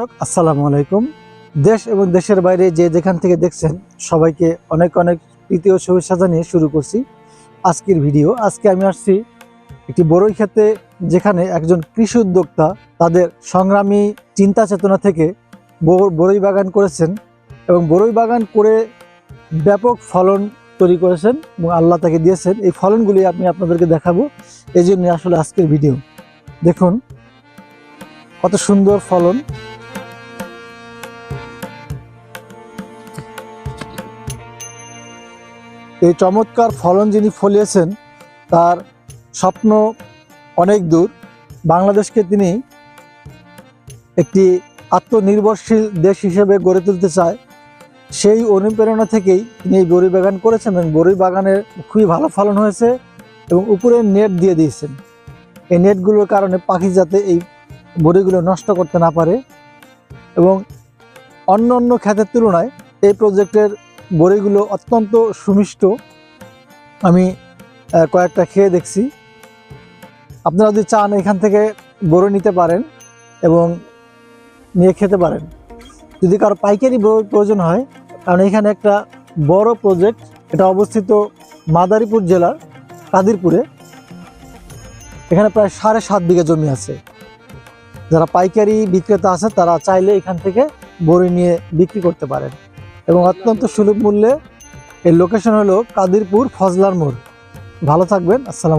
আসসালামু আলাইকুম। দেশ এবং দেশের বাইরে যে যেখান থেকে দেখছেন, সবাইকে অনেক অনেক তৃতীয় শুভেচ্ছা জানিয়ে শুরু করছি আজকের ভিডিও। আজকে আমি আসছি একটি বড়ই ক্ষেতে যেখানে একজন কৃষি উদ্যোক্তা তাদের সংগ্রামী চিন্তা চেতনা থেকে বড়ই বাগান করেছেন এবং বড়ই বাগান করে ব্যাপক ফলন তৈরি করেছেন এবং আল্লাহ তাকে দিয়েছেন। এই ফলনগুলি আমি আপনাদেরকে দেখাবো। এই জন্য আসলে আজকের ভিডিও। দেখুন, কত সুন্দর ফলন। এই চমৎকার ফলন যিনি ফলিয়েছেন, তার স্বপ্ন অনেক দূর। বাংলাদেশকে তিনি একটি আত্মনির্ভরশীল দেশ হিসেবে গড়ে তুলতে চায়। সেই অনুপ্রেরণা থেকেই তিনি এই বড়ি বাগান করেছেন এবং বড়ি বাগানের খুবই ভালো ফলন হয়েছে এবং উপরে নেট দিয়ে দিয়েছেন। এই নেটগুলোর কারণে পাখি যাতে এই বড়িগুলো নষ্ট করতে না পারে এবং অন্য অন্য ক্ষেতের তুলনায় এই প্রজেক্টের বড়িগুলো অত্যন্ত সুমিষ্ট। আমি কয়েকটা খেয়ে দেখছি। আপনারা যদি চান এখান থেকে বড়ি নিতে পারেন এবং নিয়ে খেতে পারেন। যদি কারও পাইকারি বড়ি প্রয়োজন হয়, কারণ এখানে একটা বড় প্রজেক্ট এটা অবস্থিত মাদারীপুর জেলার কাদিরপুরে। এখানে প্রায় সাড়ে সাত বিঘা জমি আছে। যারা পাইকারি বিক্রেতা আছে, তারা চাইলে এখান থেকে বড়ি নিয়ে বিক্রি করতে পারেন। এবং অত্যন্ত সুলভ মূল্যে এর লোকেশন হলো কাদিরপুর ফজলার মোড়। ভালো থাকবেন আসসালাম